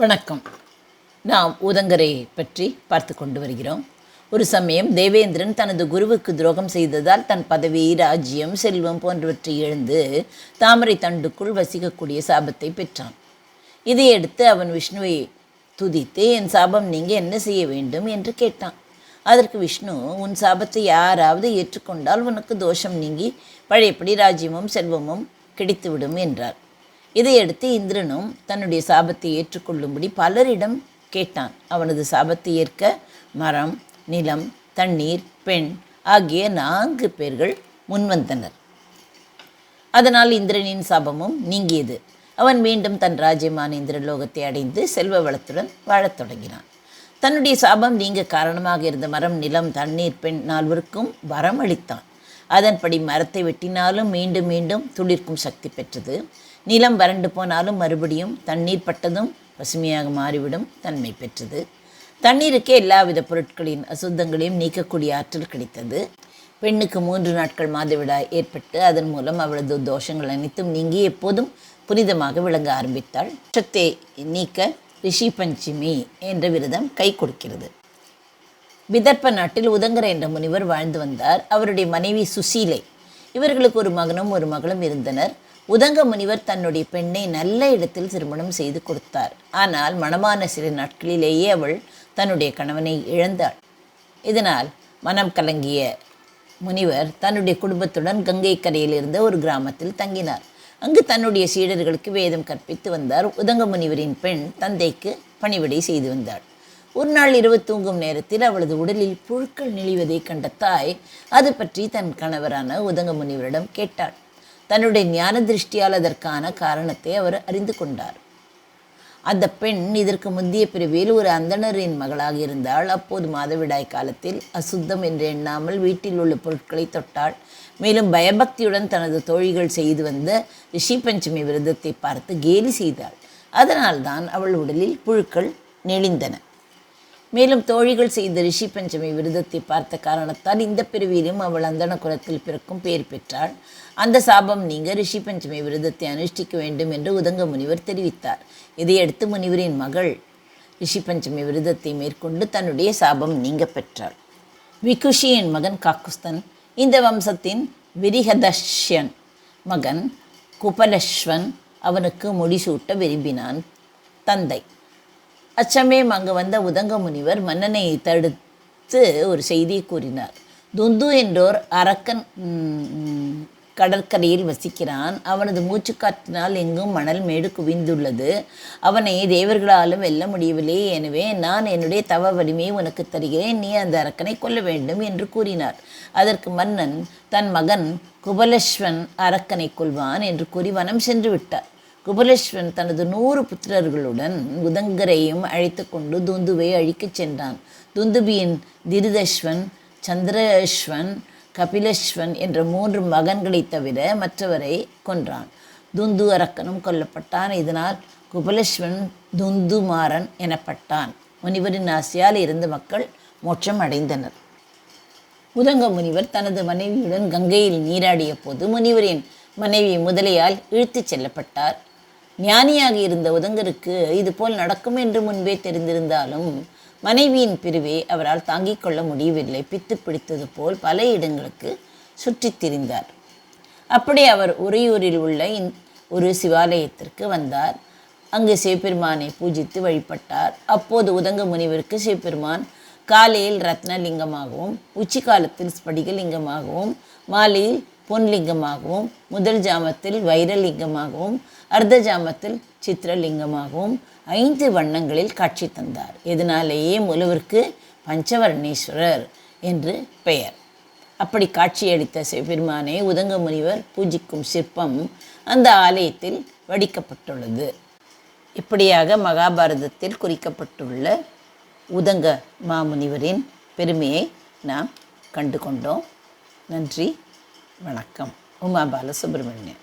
வணக்கம். நாம் உதங்கரை பற்றி பார்த்து கொண்டு வருகிறோம். ஒரு சமயம் தேவேந்திரன் தனது குருவுக்கு துரோகம் செய்ததால் தன் பதவி ராஜ்யம் செல்வம் போன்றவற்றை இழந்து தாமரை தண்டுக்குள் வசிக்கக்கூடிய சாபத்தை பெற்றான். இதையடுத்து அவன் விஷ்ணுவை துதித்து என் சாபம் நீங்க என்ன செய்ய வேண்டும்? என்று கேட்டான். அதற்கு விஷ்ணு உன் சாபத்தை யாராவது ஏற்றுக்கொண்டால் உனக்கு தோஷம் நீங்கி பழையபடி ராஜ்யமும் செல்வமும் கிடைத்துவிடும் என்றார். இதையடுத்து இந்திரனும் தன்னுடைய சாபத்தை ஏற்றுக்கொள்ளும்படி பலரிடம் கேட்டான். அவனது சாபத்தை ஏற்க மரம் நிலம் தண்ணீர் பெண் ஆகிய நான்கு பேர்கள் முன்வந்தனர். அதனால் இந்திரனின் சாபமும் நீங்கியது. அவன் மீண்டும் தன் ராஜ்யமான இந்திரலோகத்தை அடைந்து செல்வ வளத்துடன் வாழத் தொடங்கினான். தன்னுடைய சாபம் நீங்க காரணமாக இருந்த மரம் நிலம் தண்ணீர் பெண் நால்வருக்கும் வரம் அளித்தான் அதன்படி மரத்தை வெட்டினாலும் மீண்டும் மீண்டும் துளிர்க்கும் சக்தி பெற்றது. நிலம் வறண்டு போனாலும் மறுபடியும் தண்ணீர் பட்டதும் பசுமையாக மாறிவிடும் தன்மை பெற்றது. தண்ணீருக்கே எல்லாவித பொருட்களின் அசுத்தங்களையும் நீக்கக்கூடிய ஆற்றல் கிடைத்தது. பெண்ணுக்கு மூன்று நாட்கள் மாதவிடாய் ஏற்பட்டு அதன் மூலம் அவளது தோஷங்கள் அனைத்தும் நீங்கி எப்போதும் புனிதமாக விளங்க ஆரம்பித்தாள். தோஷத்தை நீக்க ரிஷி பஞ்சமி என்ற விரதம் கை கொடுக்கிறது. விதர்ப்ப நாட்டில் உதங்கர என்ற முனிவர் வாழ்ந்து வந்தார். அவருடைய மனைவி சுசீலை. இவர்களுக்கு ஒரு மகனும் ஒரு மகளும் இருந்தனர். உதங்க முனிவர் தன்னுடைய பெண்ணை நல்ல இடத்தில் திருமணம் செய்து கொடுத்தார். ஆனால் மனமான சில நாட்களிலேயே அவள் தன்னுடைய கணவனை இழந்தாள். இதனால் மனம் கலங்கிய முனிவர் தன்னுடைய குடும்பத்துடன் கங்கை கரையில் இருந்த ஒரு கிராமத்தில் தங்கினார். அங்கு தன்னுடைய சீடர்களுக்கு வேதம் கற்பித்து வந்தார். உதங்க முனிவரின் பெண் தந்தைக்கு பணிவிடை செய்து வந்தாள். ஒரு நாள் இரவு தூங்கும் நேரத்தில் அவளது உடலில் புழுக்கள் நெளிவதை கண்ட தாய் அது பற்றி தன் கணவரான உதங்க முனிவரிடம் கேட்டாள். தன்னுடைய ஞான திருஷ்டியால் அதற்கான காரணத்தை அவர் அறிந்து கொண்டார். அந்த பெண் இதற்கு முந்தைய பிரிவில் ஒரு அந்தணரின் மகளாக இருந்தாள். அப்போது மாதவிடாய் காலத்தில் அசுத்தம் என்று எண்ணாமல் வீட்டில் உள்ள பொருட்களை தொட்டாள். மேலும் பயபக்தியுடன் தனது தோழிகள் செய்து வந்த ரிஷி பஞ்சமி விரதத்தை பார்த்து கேலி செய்தாள். அதனால்தான் அவள் உடலில் புழுக்கள் நெளிந்தன. மேலும் தோழிகள் செய்த ரிஷி பஞ்சமி விரதத்தை பார்த்த காரணத்தால் இந்த பிரிவிலும் அவள் அந்தன குலத்தில் பிறக்கும் பெயர் பெற்றாள். அந்த சாபம் நீங்க ரிஷி பஞ்சமி விரதத்தை அனுஷ்டிக்க வேண்டும் என்று உதங்க முனிவர் தெரிவித்தார். இதையடுத்து முனிவரின் மகள் ரிஷி பஞ்சமி விரதத்தை மேற்கொண்டு தன்னுடைய சாபம் நீங்க பெற்றாள். விகுஷியின் மகன் காக்குஸ்தன் இந்த வம்சத்தின் விரிஹதஷ்யன் மகன் குபலஸ்வன் அவனுக்கு முடிசூட்ட விரும்பினான் தந்தை. அச்சமயம் அங்கு வந்த உதங்க முனிவர் மன்னனை தடுத்து ஒரு செய்தியை கூறினார். துந்து என்றோர் அரக்கன் கடற்கரையில் வசிக்கிறான். அவனது மூச்சுக்காற்றினால் எங்கும் மணல் மேடு குவிந்துள்ளது. அவனை தேவர்களாலும் வெல்ல முடியவில்லை. எனவே நான் என்னுடைய தவ வலிமையை உனக்கு தருகிறேன். நீ அந்த அரக்கனை கொல்ல வேண்டும் என்று கூறினார். அதற்கு மன்னன் தன் மகன் குபலஸ்வன் அரக்கனை கொள்வான் என்று கூறி வனம் சென்று விட்டார். குபலேஸ்வரன் தனது நூறு புத்திரர்களுடன் உதங்கரையும் அழைத்து கொண்டு துந்துவை அழிக்கச் சென்றான். துந்துபியின் திரிதஸ்வன் சந்திரஸ்வன் கபிலஸ்வன் என்ற மூன்று மகன்களைத் தவிர மற்றவரை கொன்றான். துந்து அரக்கனும் கொல்லப்பட்டான். இதனால் குபலேஸ்வன் துந்துமாறன் எனப்பட்டான். முனிவரின் ஆசையால் இருந்த மக்கள் மோட்சம் அடைந்தனர். உதங்க முனிவர் தனது மனைவியுடன் கங்கையில் நீராடிய போது முனிவரின் மனைவி முதலையால் இழுத்துச் செல்லப்பட்டார். ஞானியாக இருந்த உதங்கருக்கு இதுபோல் நடக்கும் என்று முன்பே தெரிந்திருந்தாலும் மனைவியின் பிரிவை அவரால் தாங்கிக் கொள்ள முடியவில்லை. பித்து பிடித்தது போல் பல இடங்களுக்கு சுற்றித் திரிந்தார். அப்படி அவர் உறையூரில் உள்ள ஒரு சிவாலயத்திற்கு வந்தார். அங்கு சிவபெருமானை பூஜித்து வழிபட்டார். அப்போது உதங்க முனிவருக்கு சிவபெருமான் காலையில் ரத்னலிங்கமாகவும் உச்சி காலத்தில் ஸ்படிகலிங்கமாகவும் மாலையில் பொன்லிங்கமாகவும் முதல் ஜாமத்தில் வைரலிங்கமாகவும் அர்த்த ஜாமத்தில் சித்திரலிங்கமாகவும் ஐந்து வண்ணங்களில் காட்சி தந்தார். இதனாலேயே முழுவருக்கு பஞ்சவர்ணேஸ்வரர் என்று பெயர். அப்படி காட்சியளித்த சிவபெருமானை உதங்க முனிவர் பூஜிக்கும் சிற்பம் அந்த ஆலயத்தில் வடிக்கப்பட்டுள்ளது. இப்படியாக மகாபாரதத்தில் குறிக்கப்பட்டுள்ள உதங்க மாமுனிவரின் பெருமையை நாம் கண்டு கொண்டோம் நன்றி. வணக்கம் உமா பாலசுப்ரமணியன்